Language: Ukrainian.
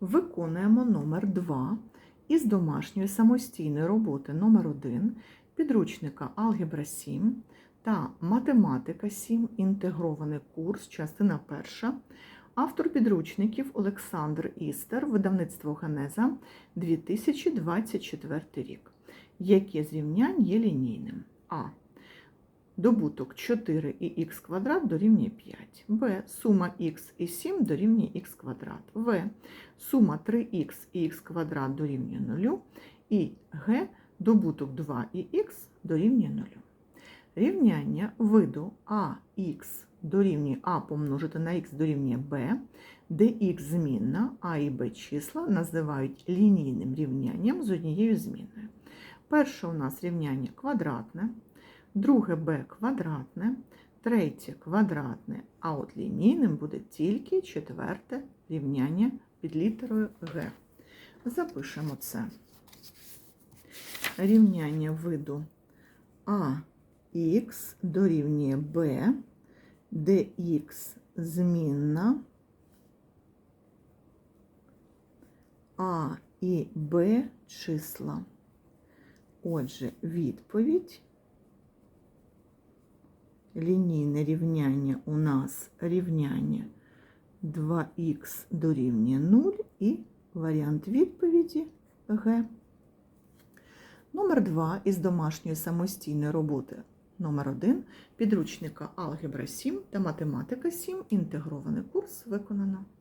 Виконуємо номер 2 із домашньої самостійної роботи номер 1 підручника Алгебра 7 та Математика 7. Інтегрований курс, частина 1. Автор підручників Олександр Істер, видавництво Генеза 2024 рік. Яке з рівнянь є лінійним? А. Добуток 4 і х квадрат дорівнює 5. Б. Сума х і 7 дорівнює х квадрат. В. Сума 3х і х квадрат дорівнює 0. І Г. Добуток 2 і х дорівнює 0. Рівняння виду АХ дорівнює А помножити на х дорівнює b, де х змінна, а і b числа називають лінійним рівнянням з однією змінною. Перше у нас рівняння квадратне, друге b квадратне, третє квадратне, а от лінійним буде тільки четверте рівняння під літерою Г. Запишемо це. Рівняння виду АХ дорівнює b, де х змінна, а і b числа. Отже, відповідь. Лінійне рівняння у нас рівняння 2х дорівнює 0 і варіант відповіді Г. Номер 2 із домашньої самостійної роботи номер 1 підручника Алгебра 7 та Математика 7. Інтегрований курс виконано.